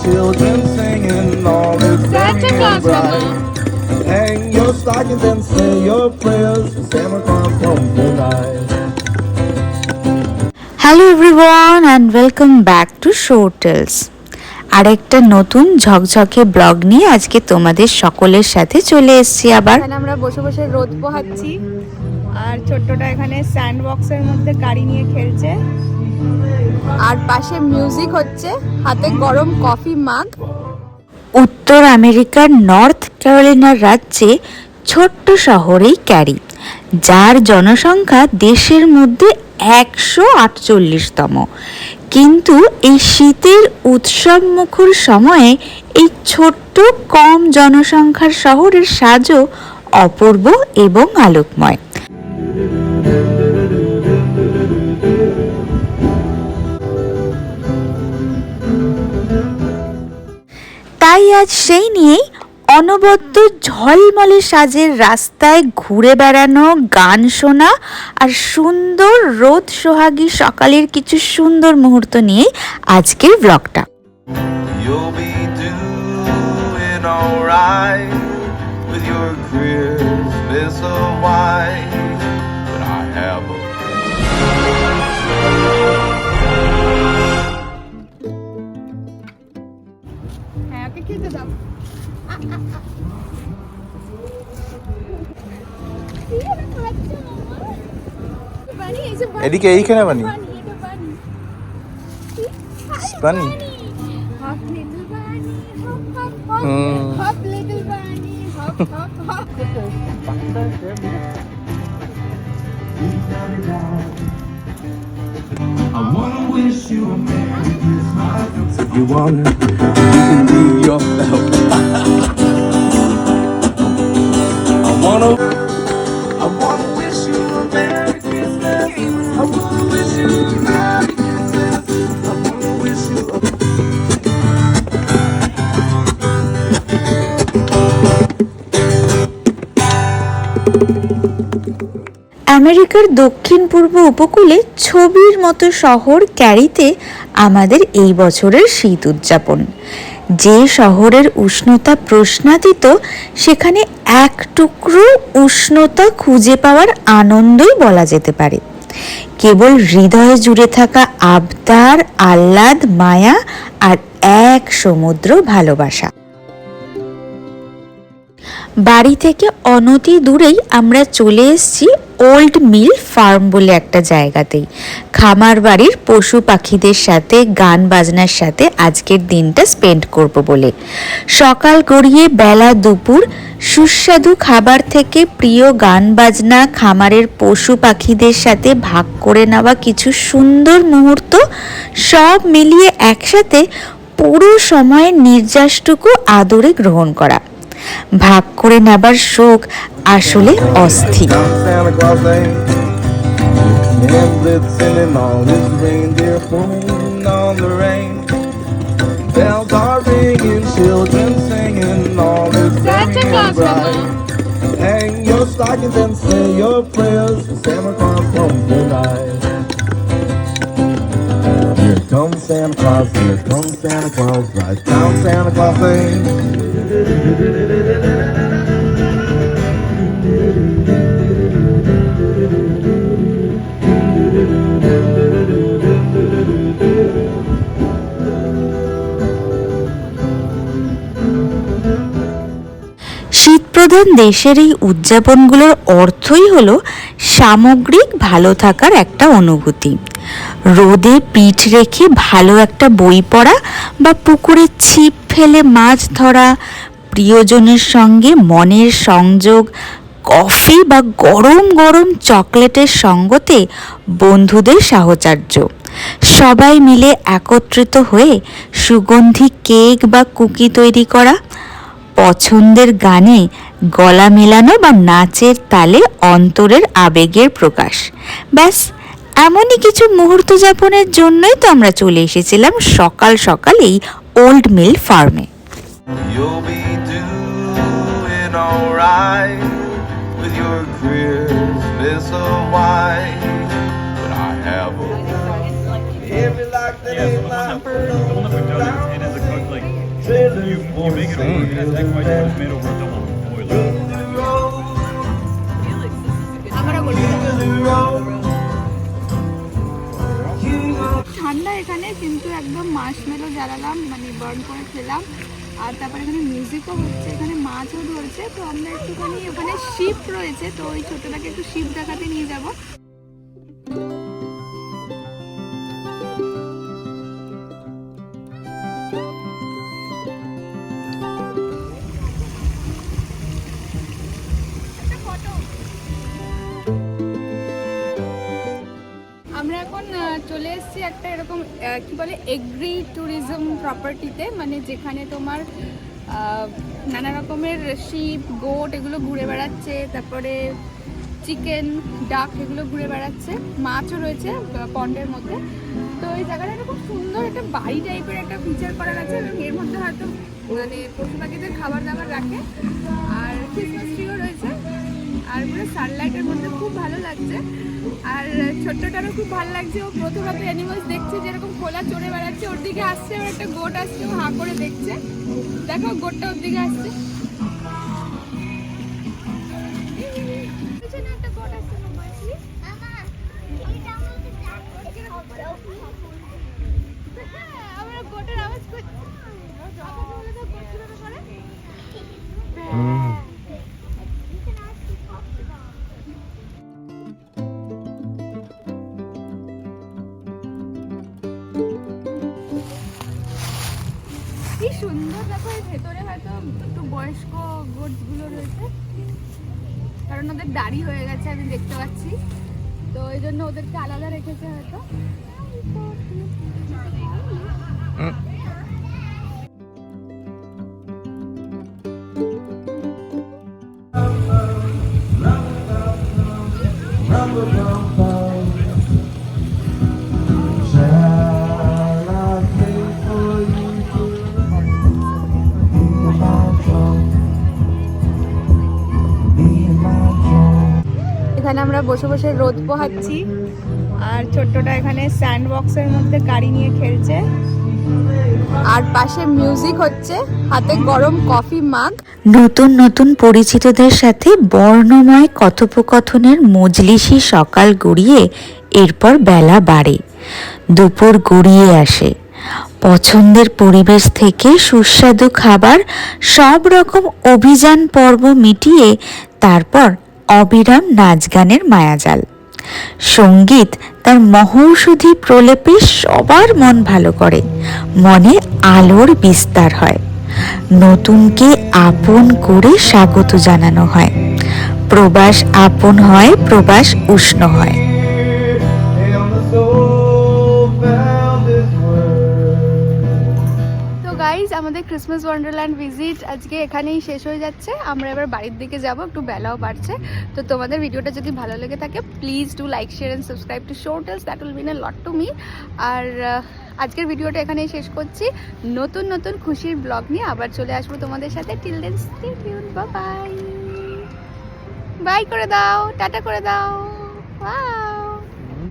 Children singing all is Santa Claus, bright. Hang your stockings and say your prayers. Santa Claus comes tonight. Hello everyone and welcome back to show tales আরেকটা নতুন ঝকঝকে blog নিয়ে আজকে তোমাদের সকলের সাথে চলে এসেছি আবার আমরা বসে বসে রোদ পোহাচ্ছি আর ছোট্টটা এখানে স্যান্ড বক্সের মধ্যে গাড়ি নিয়ে খেলছে। আর পাশে মিউজিক হচ্ছে, হাতে গরম কফি মাগ। উত্তর আমেরিকার নর্থ ক্যারোলিনার রাজ্যে ছোট্ট শহরেই ক্যারি, যার জনসংখ্যা দেশের মধ্যে একশো আটচল্লিশতম। কিন্তু এই শীতের উৎসব মুখর সময়ে এই ছোট্ট কম জনসংখ্যার শহরের সাজও অপূর্ব এবং আলোকময়। তাই আজ সেই নিয়েই অনবদ্য ঝলমলে সাজের রাস্তায় ঘুরে বেড়ানো গান শোনা আর সুন্দর রোদ সোহাগী সকালের কিছু সুন্দর মুহূর্ত নিয়ে আজকের ব্লগটা। হ্যাঁ খেতে দাও এদিকে এইখানে বানি বানি. Hmm. I wanna wish you a Merry Christmas. If you want yourself. I wanna, I wanna wish you a Merry Christmas. I wanna wish you a Merry Christmas. I wanna wish you a আমেরিকার দক্ষিণ পূর্ব উপকূলে ছবির মতো শহর ক্যারিতে আমাদের এই বছরের শীত উদযাপন যে শহরের উষ্ণতা প্রশ্নাতীত, সেখানে এক টুকরো উষ্ণতা খুঁজে পাওয়ার আনন্দই বলা যেতে পারে। কেবল হৃদয়ে জুড়ে থাকা আবদার, আহ্লাদ, মায়া আর এক সমুদ্র ভালোবাসা। বাড়ি থেকে অনতি দূরেই আমরা চলে এসেছি ওল্ড মিল ফার্ম বলে একটা জায়গাতেই। খামার বাড়ির পশু পাখিদের সাথে, গান বাজনার সাথে আজকের দিনটা স্পেন্ড করব বলে। সকাল গড়িয়ে বেলা দুপুর, সুস্বাদু খাবার থেকে প্রিয় গান বাজনা, খামারের পশু পাখিদের সাথে ভাগ করে নেওয়া কিছু সুন্দর মুহূর্ত, সব মিলিয়ে একসাথে পুরো সময়ের নির্যাসটুকু আদরে গ্রহণ করা। ভাগ করে নেবার শোক আসলে অস্থির your and Santa Claus, here comes Santa Claus, right down Santa Claus Lane. শীতপ্রধান দেশের এই উদযাপনগুলোর অর্থই হলো সামগ্রিক ভালো থাকার একটা অনুভূতি। রোদে পিঠ রেখে ভালো একটা বই পড়া বা পুকুরে ছিপ ফেলে মাছ ধরা, প্রিয়জনের সঙ্গে মনের সংযোগ, কফি বা গরম গরম চকলেটের সঙ্গতে বন্ধুদের সাহচর্য। সবাই মিলে একত্রিত হয়ে সুগন্ধি কেক বা কুকি তৈরি করা পছন্দের গানে গলা মেলানো বা নাচের তালে অন্তরের আবেগের প্রকাশ ব্যাস এমনই কিছু মুহূর্ত যাপনের জন্যই তো আমরা চলে এসেছিলাম সকাল সকাল এই ওল্ড মিল ফার্মে doesn't. It is a cook like you, you make it has egg white, but made over double boiler. ঠান্ডা এখানে কিন্তু একদম মার্শমেলো জ্বালালাম মানে বার্ন করে খেলাম। আর তারপরে এখানে মিউজিকও হচ্ছে এখানে মাছও ধরছে। তো আমরা একটুখানি ওখানে শিপ রয়েছে তো ওই ছোটটাকে একটু শিপ দেখাতে নিয়ে যাব। এখন চলে এসেছি একটা এরকম কি বলে এগ্রি ট্যুরিজম প্রপার্টিতে মানে যেখানে তোমার নানা রকমের শিপ গোট এগুলো ঘুরে বেড়াচ্ছে, তারপরে চিকেন ডাক এগুলো ঘুরে বেড়াচ্ছে, মাছও রয়েছে পন্ডের মধ্যে। তো এই জায়গাটা খুব সুন্দর একটা বাড়ি টাইপের একটা ফিচার করা আছে এবং এর মধ্যে হয়তো মানে পশু পাখিদের খাবার দাবার রাখে, আর ক্রিসমাস ট্রিও রয়েছে। আর পুরো সানলাইটের মধ্যে খুব ভালো লাগছে। আর ছোট্টটারও খুব ভালো লাগছে। ও প্রথমত অ্যানিমালস দেখছে, যেরকম খোলা চড়ে বেড়াচ্ছে, ওর দিকে আসছে ওর একটা গোট আসছে, ও হাঁ করে দেখছে। দেখো গোটটা ওর দিকে আসছে। কি সুন্দর দেখো ভেতরে হয়তো একটু বয়স্ক গোটগুলো রয়েছে। কারণ ওদের দাড়ি হয়ে গেছে, আমি দেখতে পাচ্ছি। তো এই জন্য ওদেরকে আলাদা রেখেছে হয়তো। এখানে আমরা বসে বসে রোদ পোহাচ্ছি। আর ছোট্টটা এখানে স্যান্ড বক্সের মধ্যে গাড়ি নিয়ে খেলছে। আর পাশে মিউজিক হচ্ছে, হাতে গরম কফি মাগ। নতুন নতুন পরিচিতদের সাথে বর্ণময় কথোপকথনের মজলিসি সকাল গড়িয়ে এরপর বেলা বাড়ে, দুপুর গড়িয়ে আসে। পছন্দের পরিবেশ থেকে সুস্বাদু খাবার সব রকম অভিযান পর্ব মিটিয়ে তারপর অবিরাম নাচ গানের মায়াজাল। সংগীত তার মহৌষধি প্রলেপে সবার মন ভালো করে, মনে আলোর বিস্তার হয়। নতুনকে আপন করে স্বাগত জানানো হয়। প্রবাস আপন হয়, প্রবাস উষ্ণ হয়। আমাদের ক্রিসমাস ওয়ান্ডারল্যান্ড ভিজিট আজকে এখানেই শেষ হয়ে যাচ্ছে। আমরা এবার বাড়ির দিকে যাব, একটু বেলাও বাড়ছে। তো তোমাদের ভিডিওটা যদি ভালো লেগে থাকে please do like share and subscribe to show tales that will mean a lot to me আর আজকের ভিডিওটা এখানেই শেষ করছি। নতুন নতুন খুশির ব্লগ নিয়ে আবার চলে আসব তোমাদের সাথে। Till then stay tuned bye bye করে দাও, টাটা করে দাও। বাই